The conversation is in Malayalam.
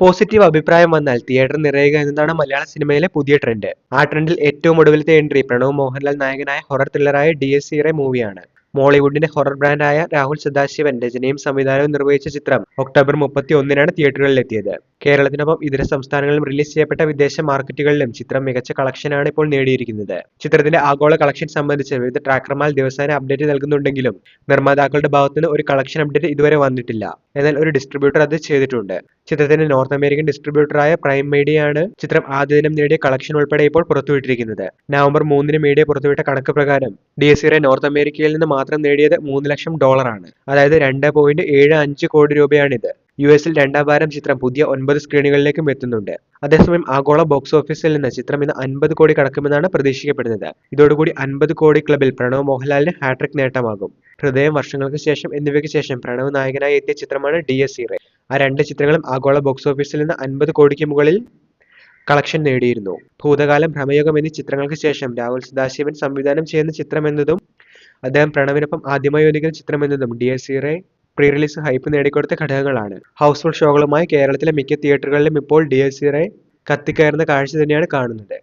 പോസിറ്റീവ് അഭിപ്രായം വന്നാൽ തിയേറ്റർ നിറയുക എന്നതാണ് മലയാള സിനിമയിലെ പുതിയ ട്രെൻഡ്. ആ ട്രെൻഡിൽ ഏറ്റവും ഒടുവിലത്തെ എൻട്രി പ്രണവ് മോഹൻലാൽ നായകനായ ഹൊറർ ത്രില്ലറായ ഡി എസ് സിയുടെ മൂവിയാണ്. മോളിവുഡിന്റെ ഹൊറർ ബ്രാൻഡായ രാഹുൽ സദാശിവൻ രചനയും സംവിധാനവും നിർവഹിച്ച ചിത്രം ഒക്ടോബർ മുപ്പത്തി ഒന്നിനാണ് തിയേറ്ററുകളിലെത്തിയത്. കേരളത്തിനൊപ്പം ഇതര സംസ്ഥാനങ്ങളിലും റിലീസ് ചെയ്യപ്പെട്ട വിദേശ മാർക്കറ്റുകളിലും ചിത്രം മികച്ച കളക്ഷനാണ് ഇപ്പോൾ നേടിയിരിക്കുന്നത്. ചിത്രത്തിന്റെ ആഗോള കളക്ഷൻ സംബന്ധിച്ച് വിവിധ ട്രാക്കർമാർ ദിവസേന അപ്ഡേറ്റ് നൽകുന്നുണ്ടെങ്കിലും നിർമ്മാതാക്കളുടെ ഭാഗത്തുനിന്ന് ഒരു കളക്ഷൻ അപ്ഡേറ്റ് ഇതുവരെ വന്നിട്ടില്ല. എന്നാൽ ഒരു ഡിസ്ട്രിബ്യൂട്ടർ അത് ചെയ്തിട്ടുണ്ട്. ചിത്രത്തിന്റെ നോർത്ത് അമേരിക്കൻ ഡിസ്ട്രിബ്യൂട്ടറായ പ്രൈം മീഡിയയാണ് ചിത്രം ആദ്യ ദിനം നേടിയ കളക്ഷൻ ഉൾപ്പെടെ ഇപ്പോൾ പുറത്തുവിട്ടിരിക്കുന്നത്. നവംബർ മൂന്നിന് മീഡിയ പുറത്തുവിട്ട കണക്ക് പ്രകാരം ഡി എസ് നോർത്ത് അമേരിക്കയിൽ നിന്ന് മാത്രം നേടിയത് മൂന്ന് ലക്ഷം ഡോളറാണ് അതായത് രണ്ട് പോയിന്റ് ഏഴ് അഞ്ച് കോടി രൂപയാണിത്. യു എസിൽ രണ്ടാം വാരം ചിത്രം പുതിയ ഒൻപത് സ്ക്രീനുകളിലേക്കും എത്തുന്നുണ്ട്. അതേസമയം ആഗോള ബോക്സ് ഓഫീസിൽ നിന്ന് ചിത്രം ഇന്ന് അൻപത് കോടി കടക്കുമെന്നാണ് പ്രതീക്ഷിക്കപ്പെടുന്നത്. ഇതോടുകൂടി അൻപത് കോടി ക്ലബിൽ പ്രണവ് മോഹൻലാലിന് ഹാട്രിക് നേട്ടമാകും. ഹൃദയം വർഷങ്ങൾക്ക് ശേഷം എന്നിവയ്ക്ക് ശേഷം പ്രണവ് നായകനായി എത്തിയ ചിത്രമാണ് ഡി എസ് ആ രണ്ട് ചിത്രങ്ങളും ആഗോള ബോക്സ് ഓഫീസിൽ നിന്ന് അൻപത് കോടിക്ക് മുകളിൽ കളക്ഷൻ നേടിയിരുന്നു. ഭൂതകാലം ഭ്രമയുഗം എന്നീ ചിത്രങ്ങൾക്ക് ശേഷം രാഹുൽ സദാശിവൻ സംവിധാനം ചെയ്യുന്ന ചിത്രമെന്നതും അദ്ദേഹം പ്രണവിനൊപ്പം ആദ്യമായി ഒന്നിക്കുന്ന ചിത്രമെന്നതും Dies Irae pre release hype നേടിക്കൊടുത്ത ഘടകങ്ങളാണ്. ഹൗസ്ഫുൾ ഷോകളുമായി കേരളത്തിലെ മിക്ക തിയേറ്ററുകളിലും ഇപ്പോൾ ഡി ഇറെ കത്തിക്കയറുന്ന കാഴ്ച തന്നെയാണ് കാണുന്നത്.